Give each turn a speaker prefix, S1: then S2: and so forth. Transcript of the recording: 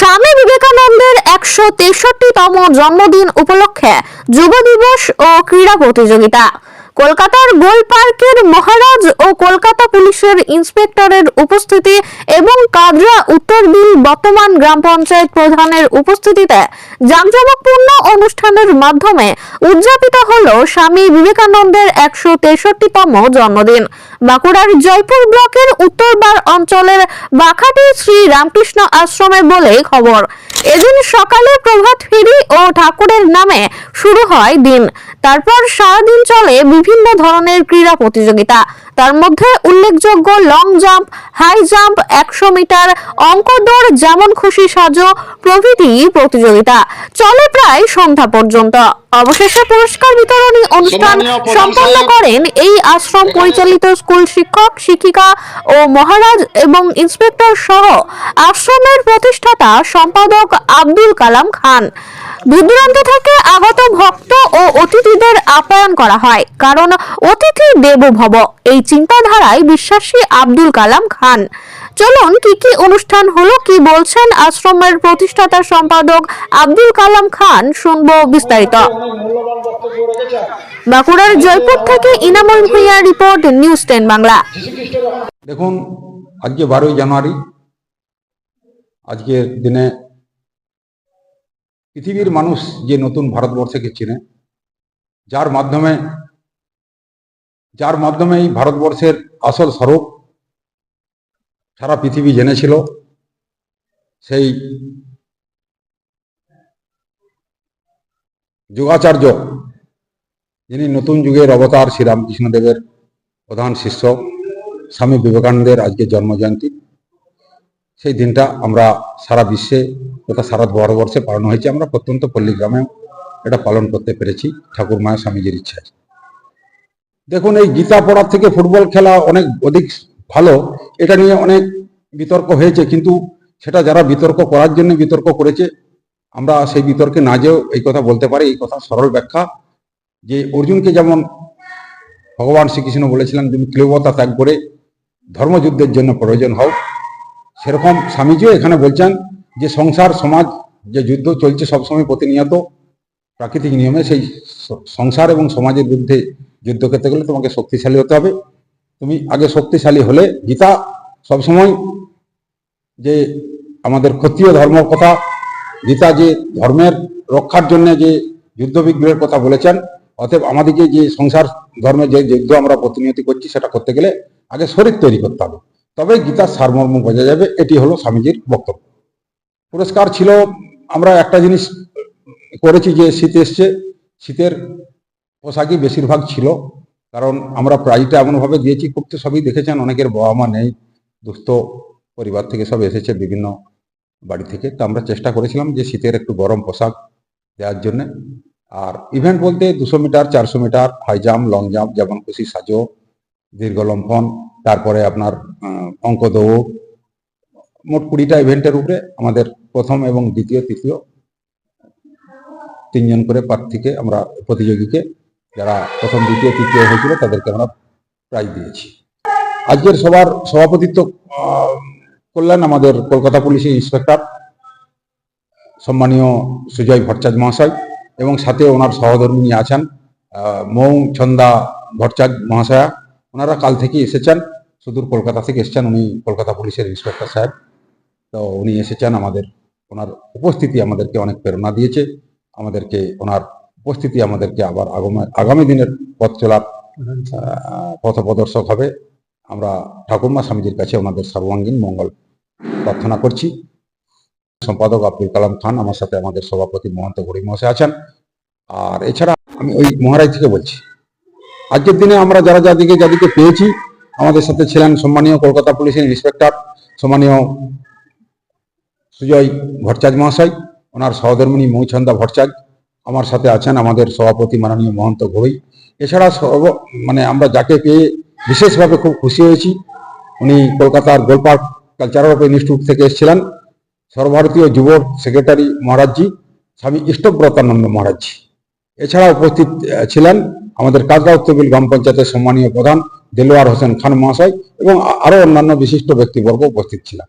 S1: স্বামী বিবেকানন্দের একশো তেষট্টি তম জন্মদিন উপলক্ষে যুব দিবস ও ক্রীড়া প্রতিযোগিতা। কলকাতার গোল পার্কের মহারাজ ও কলকাতা পুলিশের ইন্সপেক্টরের উপস্থিতি এবং কাদরা উত্তর বিল বর্তমান গ্রাম পঞ্চায়েত প্রধানের উপস্থিতিতে জাঁকজমকপূর্ণ অনুষ্ঠানের মাধ্যমে উদযাপিত হল স্বামী বিবেকানন্দের একশো তেষট্টিতম জন্মদিন। বাঁকুড়ার জয়পুর ব্লকের উত্তরবার অঞ্চলের বাখাটি শ্রী রামকৃষ্ণ আশ্রমে বলে খবর। এদিন সকালে প্রভাত ফেরি ও ঠাকুরের নামে শুরু হয় দিন। তারপর সারাদিন চলে বিভিন্ন ধরনের ক্রীড়া প্রতিযোগিতা। তার মধ্যে উল্লেখযোগ্য লং জাম্প হাই জাম্প একশো মিটার অঙ্ক দৌড় যেমন খুশি সাজো প্রভৃতি প্রতিযোগিতা। চলে প্রায় সন্ধ্যা পর্যন্ত। অবশেষে পুরস্কার বিতরণী অনুষ্ঠান সম্পন্ন করেন এই আশ্রম পরিচালিত স্কুল শিক্ষক শিক্ষিকা ও মহারাজ এবং ইন্সপেক্টর সহ আশ্রমের প্রতিষ্ঠাতা সম্পাদক আব্দুল কালাম খান। দূরদূরান্ত থেকে আগত ভক্ত ও আপ্যায়ন করা হয়। কারণ অতিথি দেবো ভব এই চিন্তাধারায় বিশ্বাসী আব্দুল কালাম খান। চলুন, কি কি অনুষ্ঠান হলো, কি বলছেন আশ্রমের প্রতিষ্ঠাতা সম্পাদক আব্দুল কালাম খান, শুনব বিস্তারিত। বাঁকুড়ার জয়পুর থেকে Inamul Bhuiyan report, news ten Bangla.
S2: দেখুন, আজকে বারোই জানুয়ারি, আজকের দিনে পৃথিবীর মানুষ যে নতুন ভারতবর্ষকে চিনে যার মাধ্যমে যার মাধ্যমে এই ভারতবর্ষের আসল স্বরূপ সারা পৃথিবী জেনেছিল, সেই যুগাচার্য, যিনি নতুন যুগের অবতার শ্রীরামকৃষ্ণদেবের প্রধান শিষ্য স্বামী বিবেকানন্দের আজকে জন্মজয়ন্তী। সেই দিনটা আমরা সারা বিশ্বে, তথা সারা ভারতবর্ষে পালন হয়েছে। আমরা প্রত্যন্ত পল্লীগ্রামে এটা পালন করতে পেরেছি। ঠাকুর মায়ের স্বামীজির ইচ্ছায় দেখুন, এই গীতা পড়ার থেকে ফুটবল খেলা অনেক অধিক ভালো, এটা নিয়ে অনেক বিতর্ক হয়েছে। কিন্তু সেটা যারা বিতর্ক করার জন্য বিতর্ক করেছে, আমরা সেই বিতর্কে না যেও এই কথা বলতে পারি। এই কথা সরল ব্যাখ্যা যে অর্জুনকে যেমন ভগবান শ্রীকৃষ্ণ বলেছিলেন, তুমি ক্লিবতা ত্যাগ করে ধর্মযুদ্ধের জন্য প্রয়োজন হও। সেরকম স্বামীজিও এখানে বলছেন যে সংসার, সমাজ, যে যুদ্ধ চলছে সবসময় প্রতিনিয়ত প্রাকৃতিক নিয়মে সেই সংসার এবং সমাজের বিরুদ্ধে যুদ্ধ করতে গেলে তোমাকে শক্তিশালী হতে হবে। তুমি আগে শক্তিশালী হলে গীতা সবসময় যে আমাদের ক্ষত্রিয় ধর্ম কথা, গীতা যে ধর্মের রক্ষার জন্য যে যুদ্ধ বিগ্রহের কথা বলেছেন, অতএব আমাদেরকে যে সংসার ধর্মের যে যুদ্ধ আমরা প্রতিনিয়ত করছি সেটা করতে গেলে আগে শরীর তৈরি করতে হবে। তবে গীতার সারমর্ম বোঝা যাবে, এটি হলো স্বামীজির বক্তব্য। পুরস্কার ছিল, আমরা একটা জিনিস করেছি যে শীত এসছে, শীতের পোশাকই বেশিরভাগ ছিল। কারণ আমরা প্রাইজটা এমনভাবে দিয়েছি, খুব তো সবই দেখেছেন, অনেকের বাবা মা নেই, দুস্থ পরিবার থেকে সব এসেছে বিভিন্ন বাড়ি থেকে। তো আমরা চেষ্টা করেছিলাম যে শীতের একটু গরম পোশাক দেওয়ার জন্য। আর ইভেন্ট বলতে দুশো মিটার, চারশো metre high jump long jump যেমন খুশি সাজো দীর্ঘ লম্ফন তারপরে আপনার অঙ্ক দৌড়। মোট কুড়িটা ইভেন্টের উপরে আমাদের প্রথম এবং দ্বিতীয়, তৃতীয় তিনজন করে প্রার্থীকে আমরা প্রতিযোগীকে যারা প্রথম, দ্বিতীয়, তৃতীয় হয়েছিল তাদেরকে আমরা প্রাইজ দিয়েছি। আজকের সবার সভাপতিত্ব করলেন আমাদের কলকাতা পুলিশের ইন্সপেক্টর সম্মানীয় সুজয় ভট্টাচার্য মহাশয় এবং সাথে ওনার সহধর্মিনী আছেন মৌ ছন্দা ভট্টাচার্য মহাশয়া। ওনারা কাল থেকে এসেছেন, সুদূর কলকাতা থেকে এসেছেন, উনি কলকাতা পুলিশের ইন্সপেক্টর সাহেব। তো উনি এসেছেন, আমাদের ওনার উপস্থিতি আমাদেরকে অনেক প্রেরণা দিয়েছে। আমাদেরকে ওনার উপস্থিতি আমাদেরকে আবার আগামী আগামী দিনের পথ চলার আহ, পথপ্রদর্শক হবে। আমরা ঠাকুরমা স্বামীজির কাছে ওনাদের সর্বাঙ্গীন মঙ্গল প্রার্থনা করছি। সম্পাদক আব্দুল কালাম খান আমার সাথে আমাদের সভাপতি মহন্ত গরিব মহাশয় আছেন। আর এছাড়া আমি ওই মহারাজ থেকে বলছি আজকের দিনে আমরা যারা যাদিকে যাদিকে পেয়েছি আমাদের সাথে ছিলেন সম্মানীয় কলকাতা পুলিশের ইন্সপেক্টর সম্মানীয় সুজয় ভট্টাচার্য মহাশয় ওনার সহধর্মিনী মৌছন্দা ভট্টাচার্য আমার সাথে আছেন, আমাদের সভাপতি মাননীয় মহন্ত ঘোই এছাড়া সর্ব মানে আমরা যাকে পেয়ে বিশেষভাবে খুব খুশি হয়েছি, উনি কলকাতার গোলপার্ক কালচারাল ইনস্টিটিউট থেকে এসেছিলেন। সর্বভারতীয় যুব সেক্রেটারি মহারাজজি, স্বামী ইষ্টব্রতানন্দ মহারাজজি। এছাড়া উপস্থিত ছিলেন আমাদের কাজরা উত্তরবিল গ্রাম পঞ্চায়েতের সম্মানীয় প্রধান দেলোয়ার হোসেন খান মহাশয় এবং আরও অন্যান্য বিশিষ্ট ব্যক্তিবর্গ উপস্থিত ছিলেন।